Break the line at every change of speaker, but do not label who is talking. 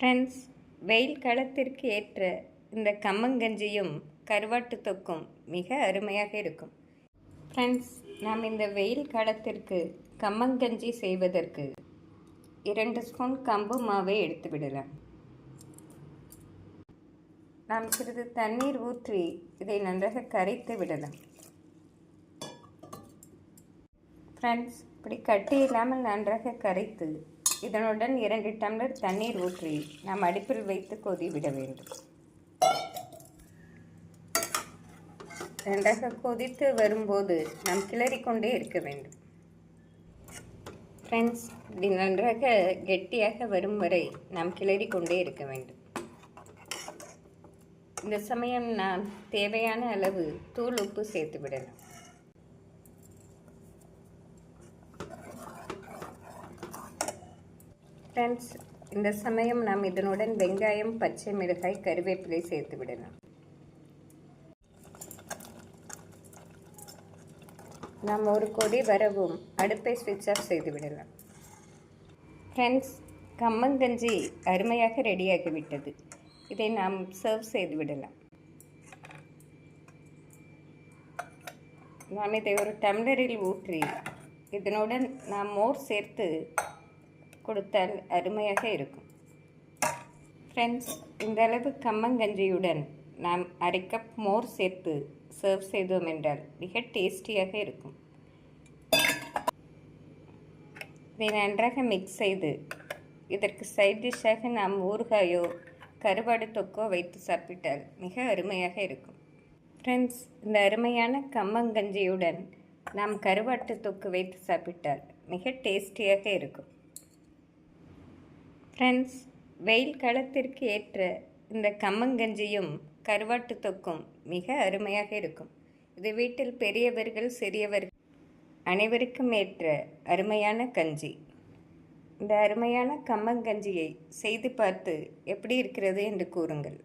Friends வெயில் காலத்திற்கு ஏற்ற இந்த கம்மங்கஞ்சியும் கருவாட்டு தொக்கும் மிக அருமையாக இருக்கும். ஃப்ரெண்ட்ஸ் நாம் இந்த வெயில் காலத்திற்கு கம்மங்கஞ்சி செய்வதற்கு இரண்டு ஸ்பூன் கம்பு மாவை எடுத்து விடலாம். நாம் சிறிது தண்ணீர் ஊற்றி இதை நன்றாக கரைத்து விடலாம். ஃப்ரெண்ட்ஸ் இப்படி கட்டி இல்லாமல் நன்றாக கரைத்து இதனுடன் இரண்டு டம்ளர் தண்ணீர் ஊற்றி நாம் அடுப்பில் வைத்து கொதி விட வேண்டும். நன்றாக கொதித்து வரும்போது நாம் கிளறிக்கொண்டே இருக்க வேண்டும். ஃப்ரெண்ட்ஸ் இப்படி நன்றாக கெட்டியாக வரும் வரை நாம் கிளறி கொண்டே இருக்க வேண்டும். இந்த சமயம் நாம் தேவையான அளவு தூள் உப்பு சேர்த்து விடலாம். ஃப்ரெண்ட்ஸ் இந்த சமயம் நாம் இதனுடன் வெங்காயம் பச்சை மிளகாய் கருவேப்பிலை சேர்த்து விடலாம். நாம் ஒரு கொடி வரவும் அடுப்பை ஸ்விட்ச் ஆஃப் செய்து விடலாம். ஃப்ரெண்ட்ஸ் கம்மங்கஞ்சி அருமையாக ரெடியாகிவிட்டது இதை நாம் சர்வ் செய்து விடலாம். நாம் இதை ஒரு டம்ளரில் ஊற்றி இதனுடன் நாம் மோர் சேர்த்து கொடுத்தால் அருமையாக இருக்கும். ஃப்ரெண்ட்ஸ் இந்த அளவு கம்மங்கஞ்சியுடன் நாம் அரை கப் மோர் சேர்த்து சர்வ் செய்தோம் என்றால் மிக டேஸ்டியாக இருக்கும். இதை நன்றாக மிக்ஸ் செய்து இதற்கு சைட் டிஷ்ஷாக நாம் ஊறுகாயோ கருவாடு தொக்கோ வைத்து சாப்பிட்டால் மிக அருமையாக இருக்கும். ஃப்ரெண்ட்ஸ் இந்த அருமையான கம்மங்கஞ்சியுடன் நாம் கருவாட்டு தொக்கு வைத்து சாப்பிட்டால் மிக டேஸ்டியாக இருக்கும். ஃப்ரெண்ட்ஸ் வெயில் காலத்திற்கு ஏற்ற இந்த கம்மங்கஞ்சியும் கருவாட்டு தொக்கும் மிக அருமையாக இருக்கும். இது வீட்டில் பெரியவர்கள் சிறியவர்கள் அனைவருக்கும் ஏற்ற அருமையான கஞ்சி. இந்த அருமையான கம்மங்கஞ்சியை செய்து பார்த்து எப்படி இருக்கிறது என்று கூறுங்கள்.